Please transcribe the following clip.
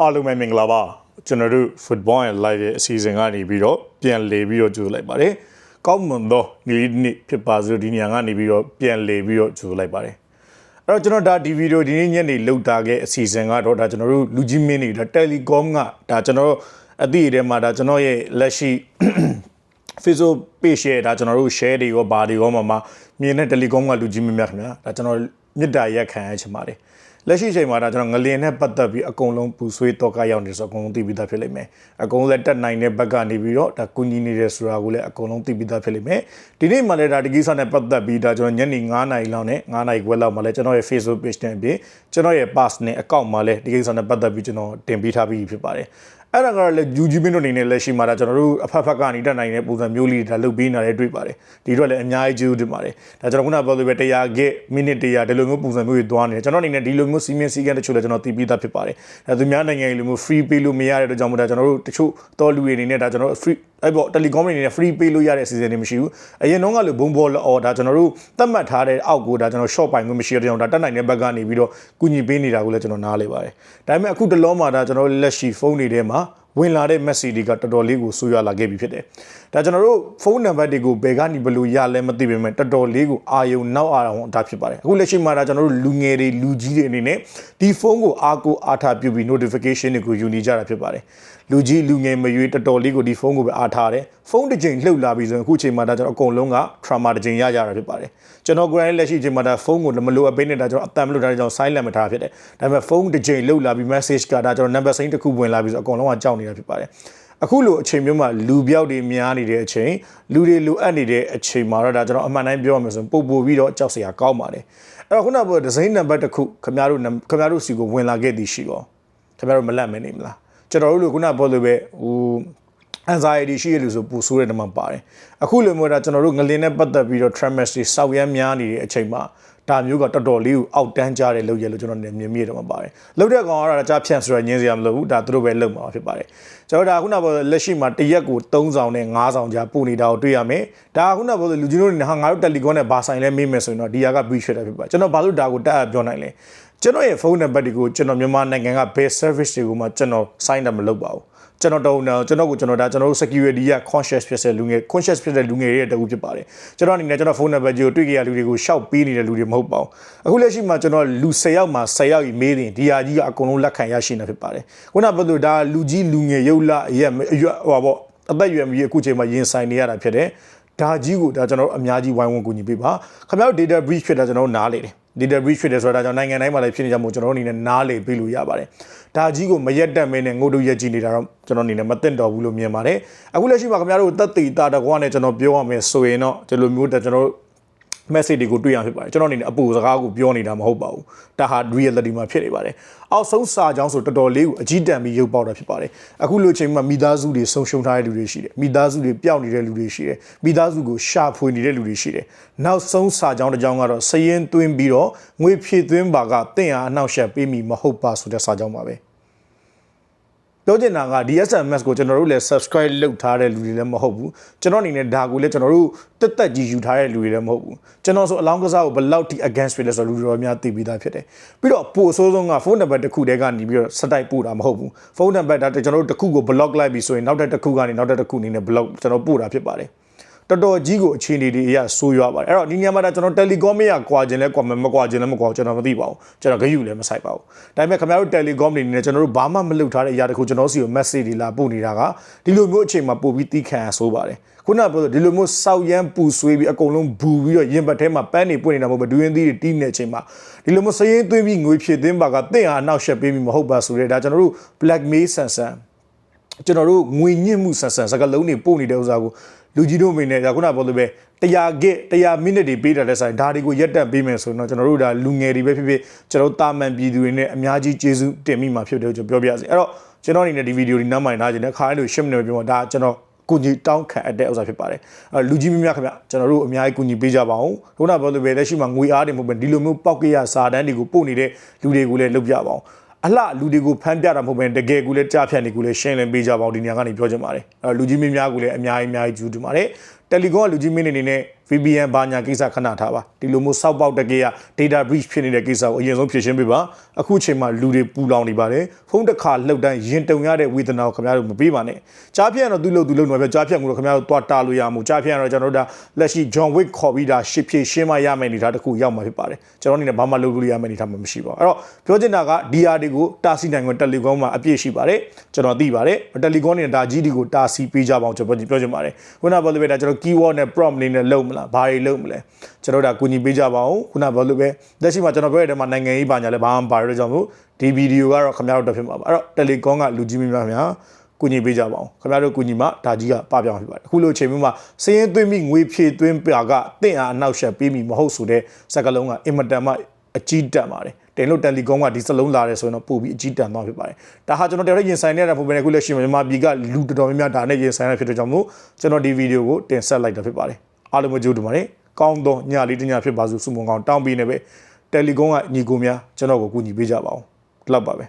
အားလုံးပဲမင်္ဂလာပါကျွန်တော်တို့ football and live ရဲ့အစီအစဉ်ကနေပြီးတော့ပြန်လေပြီးတော့ကြိုလိုက်ပါတယ်ကောင်းမွန်သောဒီနေ့ဖြစ်ပါစို့ဒီနေရာကနေပြီးတော့ပြန်လေပြီးတော့ကြိုလိုက်ပါတယ်အဲ့တော့ကျွန်တော်ဒါဒီဗီဒီယိုဒီနေ့ညနေလောက်တာခဲ့အစီအစဉ်ကတော့ဒါကျွန်တော်တို့လူကြီးမင်းတွေဒါ Telecom ကဒါကျွန်တော်တို့အသည့်ထဲမှာဒါကျွန်တော်ရဲ့လက်ရှိ Facebook page ရဲ့ဒါကျွန်တော်တို့ share တွေရောဘာတွေရောမှာမှာမြင်တဲ့ Telecom ကလူကြီးမင်းများခင်ဗျာဒါကျွန်တော်မြစ်တာရက်ခံရချင်ပါတယ် လက်ရှိချိန်မှာဒါကျွန်တော်ငလင်နဲ့ပတ်သက်ပြီးအကုန်လုံးပူဆွေးတော့ကရောက်နေဆိုအကုန်လုံးသိပြီးသားဖြစ်လိမ့်မယ်အကုန်လုံးလည်းတက်နိုင်တဲ့ဘက်ကနေပြီးတော့ဒါကုညီနေတယ်ဆိုတာကိုလည်းအကုန်လုံးသိပြီးသားဖြစ်လိမ့်မယ်ဒီနေ့မှလည်းဒါဒီကိစ္စနဲ့ပတ်သက်ပြီးဒါကျွန်တော်ညနေ9နာရီလောက်နဲ့9နာရီခွဲလောက်မှာလည်းကျွန်တော်ရဲ့ Facebook page နဲ့အပြင်ကျွန်တော်ရဲ့ pass နဲ့ account မှာလည်းဒီကိစ္စနဲ့ပတ်သက်ပြီးကျွန်တော်တင်ပေးထားပြီးဖြစ်ပါတယ် အဲ့ဒါကလည်းယူဂျီမင်းတို့အနေနဲ့လက်ရှိမှာဒါကျွန်တော်တို့အဖက်ဖက်ကနေတက်နိုင်တဲ့ပုံစံမျိုးလေးဒါလုပ်ပေးနေတယ်တွေ့ပါတယ်ဒီတော့လည်းအများကြီးကျေးဇူးတင်ပါတယ်ဒါကျွန်တော်ခုနပြောလို့ပဲ100 gig မိနစ်100ဒီလိုမျိုးပုံစံမျိုးတွေသွားနေတယ်ကျွန်တော်အနေနဲ့ဒီလိုမျိုးစီမင်းစီကန်းတချို့လည်းကျွန်တော်သိပြီးသားဖြစ်ပါတယ်ဒါသူများနိုင်ငံတွေလိုမျိုး free pay လို့မရတဲ့အတွက်ကြောင့်မို့ဒါကျွန်တော်တို့တချို့တော်လူတွေအနေနဲ့ဒါကျွန်တော်တို့ free အဲ့ပေါ့ telecom အနေနဲ့ free pay လို့ရတဲ့အစီအစဉ်တွေမရှိဘူးအရင်တော့ကလိုဘုံဘောလော်ဒါကျွန်တော်တို့သတ်မှတ်ထားတဲ့အောက်ကိုဒါကျွန်တော် short ပိုင်ခွင့်မရှိတဲ့ကြောင့်ဒါတက်နိုင်တဲ့ဘက်ကနေပြီးတော့ကုညီပေးနေတာကိုလည်းကျွန်တော်နားလေပါတယ်ဒါပေမဲ့အခုတလုံးမှာဒါကျွန်တော်တို့လက်ရှိဖုန်းတွေထဲမှာ ဝင်လာတဲ့ message တွေကတော်တော်လေးကိုဆိုးရွားလာခဲ့ပြီဖြစ်တယ်။ဒါကျွန်တော်တို့ဖုန်းနံပါတ်တွေကိုဘယ်ကနေဘယ်လိုရလဲမသိပေမဲ့တော်တော်လေးကိုအာယုံနောက်အောင်ဒါဖြစ်ပါတယ်။အခုလက်ရှိမှာဒါကျွန်တော်တို့လူငယ်တွေလူကြီးတွေအနေနဲ့ဒီဖုန်းကိုအားကိုအားထားပြုပြီး notification တွေကိုယူနေကြတာဖြစ်ပါတယ်။လူကြီးလူငယ်မရွေးတော်တော်လေးကိုဒီဖုန်းကိုပဲအားထားတယ်။ဖုန်းတစ်ချိန်လှုပ်လာပြီဆိုရင်အခုချိန်မှာဒါကျွန်တော်အကုန်လုံးက trauma တစ်ချိန်ရကြတာဖြစ်ပါတယ်။ကျွန်တော်ကိုယ်တိုင်လက်ရှိချိန်မှာဒါဖုန်းကိုမလိုအပ်ဘဲနဲ့ဒါကျွန်တော်အတန်မလို့ဒါကြောင့် silent မထားဖြစ်တယ်။ဒါပေမဲ့ဖုန်းတစ်ချိန်လှုပ်လာပြီး message ကဒါကျွန်တော် number စိမ်းတစ်ခုဝင်လာပြီးဆိုအကုန်လုံးကကြောက်နေတာဖြစ်ပါတယ်။အခုလိုအချိန်မျိုးမှာလူပြောက်တွေများနေတဲ့အချိန်လူတွေလိုအပ်နေတဲ့အချိန်မှာတော့ဒါကျွန်တော်အမှန်တိုင်းပြောရမယ်ဆိုရင်ပို့ပို့ပြီးတော့ကြောက်စရာကောင်းပါတယ်အဲ့တော့ခုနကပြောဒီဇိုင်းနံပါတ်တစ်ခုခင်ဗျားတို့ခင်ဗျားတို့စီကိုဝင်လာခဲ့သည်ရှိရောခင်ဗျားတို့မလက်မနေမလားကျွန်တော်တို့လိုခုနကပြောလို့ပဲဟို anxiety ရှိရလို့ဆိုပူဆိုးတဲ့နေမှာပါတယ်အခုလိုမျိုးဒါကျွန်တော်တို့ငလင်းနဲ့ပတ်သက်ပြီးတော့ tremors တွေစောက်ရမ်းများနေတဲ့အချိန်မှာ ဒါမျိုးကတော်တော်လေးကိုအောက်တန်းကြတဲ့လုပ်ရလို့ကျွန်တော်မြင်မိတယ်မှာပါတယ်လုပ်တဲ့ကောင်ကတော့ကြားဖြန့်ဆိုရညင်းစရာမလိုဘူးဒါသူတို့ပဲလုပ်မှာဖြစ်ပါတယ်ကျွန်တော်ဒါခုနကလက်ရှိမှာတရက်ကို3ဆောင်နဲ့5ဆောင်ကြားပို့နေတာကိုတွေ့ရမယ်ဒါခုနကလူကြီးတို့နေဟာငါတို့ Telecom နဲ့ဘာဆိုင်လဲမေးမယ်ဆိုရင်တော့ဒီဟာက breach ဖြစ်တာဖြစ်ပါကျွန်တော်ဘာလို့ဒါကိုတက်အပ်ပြောနိုင်လဲကျွန်တော်ရဲ့ဖုန်းနံပါတ်တွေကိုကျွန်တော်မြန်မာနိုင်ငံက base service တွေကိုမှကျွန်တော် sign up မလုပ်ပါဘူး ကျွန်တော်တုံးကျွန်တော်ကိုကျွန်တော်ဒါကျွန်တော်တို့ security က conscious ဖြစ်တဲ့လူငယ် conscious ဖြစ်တဲ့လူငယ်တွေရဲ့တကူဖြစ်ပါတယ်ကျွန်တော်အနေနဲ့ကျွန်တော်ဖုန်းနံပါတ်ကြီးကိုတွေ့ကြရလူတွေကိုရှောက်ပေးနေတဲ့လူတွေမဟုတ်ပါဘူးအခုလက်ရှိမှာကျွန်တော်လူ10ယောက်မှာ10ယောက်ကြီးမေးရင်ဒီဟာကြီးကအကုန်လုံးလက်ခံရရှိနေဖြစ်ပါတယ်ခုနကပြောလို့ဒါလူကြီးလူငယ်ရုပ်လာရက်ရွဟိုပေါ့အသက်အရွယ်မကြီးအခုချိန်မှာရင်ဆိုင်နေရတာဖြစ်တယ်ဒါကြီးကိုဒါကျွန်တော်တို့အများကြီးဝိုင်းဝန်းကူညီပေးပါခင်ဗျားတို့ data breach ဖြစ်တာကျွန်တော်တို့နားလေတယ် data breach ဖြစ်တယ်ဆိုတာကြောင့်နိုင်ငံတိုင်းမှာလည်းဖြစ်နေကြမို့ကျွန်တော်တို့အနေနဲ့နားလေပေးလို့ရပါတယ်ဒါကြီးကိုမရက်တက်မဲနဲ့ငို့တို့ရက်ကြည့်နေတာတော့ကျွန်တော်အနေနဲ့မသိတော့ဘူးလို့မြင်ပါတယ်အခုလက်ရှိမှာခင်ဗျားတို့တက်တီတာတကွာနဲ့ကျွန်တော်ပြောရမယ်ဆိုရင်တော့ဒီလိုမျိုးတက်ကျွန်တော်တို့ message တွေကိုတွေ့ရဖြစ်ပါတယ်ကျွန်တော်အနေနဲ့အပူစကားကိုပြောနေတာမဟုတ်ပါဘူးဒါဟာ reality မှာဖြစ်နေပါတယ်အောက်ဆုံးစာကြောင်းဆိုတော်တော်လေးကိုအကြီးတန်းပြီးရုပ်ပေါက်တာဖြစ်ပါတယ်အခုလိုချိန်မှာမိသားစုတွေဆုံးရှုံးထားတဲ့လူတွေရှိတယ်မိသားစုတွေပျောက်နေတဲ့လူတွေရှိတယ်မိသားစုကိုရှာဖွေနေတဲ့လူတွေရှိတယ်နောက်ဆုံးစာကြောင်းတစ်ကြောင်းကတော့စရင်သွင်းပြီးတော့ငွေဖြည့်သွင်းပါကတင့်အားအနှောက်အယှက်ပေးမိမဟုတ်ပါဆိုတဲ့စာကြောင်းပါပဲ ပြောချင်တာကဒီ SMS ကိုကျွန်တော်တို့လည်း subscribe လုပ်ထားတဲ့လူတွေလည်းမဟုတ်ဘူးကျွန်တော်အနေနဲ့ဒါကိုလည်းကျွန်တော်တို့တက်တက်ကြီးယူထားတဲ့လူတွေလည်းမဟုတ်ဘူးကျွန်တော်ဆိုအလောင်းကစားကိုဘယ်လောက်ထိ against ဖြစ်လဲဆိုတော့လူတော်များသိပြီးသားဖြစ်တယ်ပြီးတော့ပို့အဆိုးဆုံးကဖုန်းနံပါတ်တစ်ခုတည်းကနေပြီးတော့စတိုက်ပို့တာမဟုတ်ဘူးဖုန်းနံပါတ်ဒါကျွန်တော်တို့တစ်ခုကို block လိုက်ပြီဆိုရင်နောက်တစ်ခုကနေနောက်တစ်ခုအနေနဲ့ block ကျွန်တော်ပို့တာဖြစ်ပါတယ် တော်တော်ကြီးကိုအခြေအနေတွေအရဆိုးရွားပါတယ်အဲ့တော့ဒီညမှာဒါကျွန်တော် Telecom ရကွာခြင်းလဲကွာမကွာခြင်းလဲမကွာကျွန်တော်မသိပါဘူးကျွန်တော်ဂရုလည်းမဆိုင်ပါဘူးဒါပေမဲ့ခင်ဗျားတို့ Telecom တွေနေကျွန်တော်တို့ဘာမှမလုပ်ထားတဲ့အရာတခုကျွန်တော်စီကို message တွေလာပို့နေတာကဒီလိုမျိုးအချိန်မှာပို့ပြီးတီးခံရဆိုးပါတယ်ခုနကပြောဒီလိုမျိုးစောက်ရမ်းပူဆွေးပြီးအကုန်လုံးဘူပြီးတော့ရင်ဘတ်ထဲမှာပန်းနေပွင့်နေတာမဟုတ်ဘူးဒူရင်သီးတွေတီးနေတဲ့အချိန်မှာဒီလိုမျိုးစရင်သွင်းပြီးငွေဖြစ်သွင်းပါကတင့်အားနောက်ဆက်ပေးပြီးမဟုတ်ပါဆိုတဲ့ဒါကျွန်တော်တို့ black mail ဆန်ဆန် ကျွန်တော်တို့ငွေညှစ်မှုဆန်ဆန်စကလုံးတွေပို့နေတဲ့ဥစ္စာကိုလူကြီးတို့မိနေဒါခုနပြောလို့ပဲ100 gig 100 minute တွေပေးတာတဲ့ဆိုင်ဒါတွေကိုရက်တက်ပေးမယ်ဆိုတော့ကျွန်တော်တို့ဒါလူငယ်တွေပဲဖြစ်ဖြစ်ကျွန်တော်တာမန်ပြည်သူတွေနဲ့အများကြီးကျေးဇူးတင်မိမှာဖြစ်တယ်ကျွန်တော်ပြောပြရစီအဲ့တော့ကျွန်တော်အနေနဲ့ဒီဗီဒီယိုဒီနောက်မှနားကျင်တဲ့ခါလေး10မိနစ်ပြောဒါကျွန်တော်ကိုကြီးတောင်းခံအပ်တဲ့ဥစ္စာဖြစ်ပါတယ်အဲလူကြီးမများခင်ဗျကျွန်တော်တို့အများကြီးကူညီပေးကြပါအောင်ခုနပြောလို့ပဲလက်ရှိမှာငွေအားတွေမဟုတ်ပဲဒီလိုမျိုးပောက်ကရစာတန်းတွေကိုပို့နေတဲ့လူတွေကိုလည်းလုပ်ကြပါအောင် အလှလူတွေကိုဖမ်းပြတာမဟုတ်ပဲတကယ်ကူလည်းကြားဖြတ်နေကူလည်းရှင်းလင်းပေးကြပါအောင်ဒီနေရာကနေပြောချင်ပါတယ်အဲလူကြီးမင်းများကူလည်းအများကြီးအများကြီးဂျူးတူပါတယ်တယ်လီကွန်ကလူကြီးမင်းနေနေနဲ့ VPN ဘာညာကိစ္စခဏထားပါဒီလိုမျိုးစောက်ပေါက်တကေက data breach ဖြစ်နေတဲ့ကိစ္စကိုအရင်ဆုံးဖြေရှင်းပေးပါအခုချိန်မှာလူတွေပူလောင်နေပါတယ်ဖုန်းတစ်ခါလှုပ်တိုင်းရင်တုံရတဲ့ဝေဒနာကိုခင်ဗျားတို့မပေးပါနဲ့ကြားဖြတ်တော့သူ့လို့သူ့လို့တော့ပြကြားဖြတ်မှုတော့ခင်ဗျားတို့တွားတာလို့ရမှုကြားဖြတ်တော့ကျွန်တော်တို့ဒါလက်ရှိ John Wick ခေါ်ပြီးတာရှစ်ဖြည့်ရှင်းမရမယ့်အနေအထားတစ်ခုရောက်မှာဖြစ်ပါတယ်ကျွန်တော်အနေနဲ့ဘာမှလုပ်လို့ရမယ့်အနေအထားမှမရှိပါဘူးအဲ့တော့ပြောချင်တာက DR တွေကိုတာစီနိုင်ခွင့်တယ်လီကွန်မှာအပြည့်ရှိပါတယ်ကျွန်တော်သိပါတယ်တယ်လီကွန်နဲ့ဒါကြီးတွေကိုတာစီပေးကြပါအောင်ကျွန်တော်ပြောချင်ပါတယ်ခုနကပြောလို့ပဲဒါကျွန်တော် keyword နဲ့ prompt အနေနဲ့လုပ်မလားဘာတွေလုပ်မလဲကျွန်တော်ဒါကူညီပေးကြပါအောင်ခုနကပြောလို့ပဲလက်ရှိမှာကျွန်တော်ပြောရတဲ့မှာနိုင်ငံရေးပါညာလဲဘာမှပါရတဲ့ကြောင့်မို့ဒီဗီဒီယိုကတော့ခင်ဗျားတို့တက်ဖြစ်မှာပါအဲ့တော့တယ်လီကွန်ကလူကြီးများများများကူညီပေးကြပါအောင်ခင်ဗျားတို့ကူညီမှဒါကြီးကပပြောင်းဖြစ်ပါတယ်အခုလိုအချိန်မျိုးမှာစည်ရင်သွင်းပြီးငွေဖြည့်သွင်းပြကတင့်အားအနောက်ရှက်ပေးမိမဟုတ်ဆိုတဲ့စကားလုံးကအင်မတန်မှအကြီးတက်ပါတယ်တင်လို့တယ်လီကွန်ကဒီစလုံးလာတယ်ဆိုရင်တော့ပို့ပြီးအကြီးတန်သွားဖြစ်ပါတယ်ဒါဟာကျွန်တော်တရားရင်ဆိုင်နေတဲ့ပုံပဲခုလက်ရှိမှာမြန်မာပြည်ကလူတော်တော်များများဒါနဲ့ရင်ဆိုင်ရဖြစ်တဲ့ကြောင့်မို့ကျွန်တော်ဒီဗီဒီယိုကိုတင်ဆက်လိုက်တာဖြစ်ပါတယ် အားလုံးမကြိုးတူပါတယ်ကောင်းသောညလေးတစ်ညဖြစ်ပါစို့စုမုံကောင်းတောင်းပေးနေပဲတယ်လီကွန်ကညီကိုများကျွန်တော်ကိုကူညီပေးကြပါအောင်ဒီလောက်ပါပဲ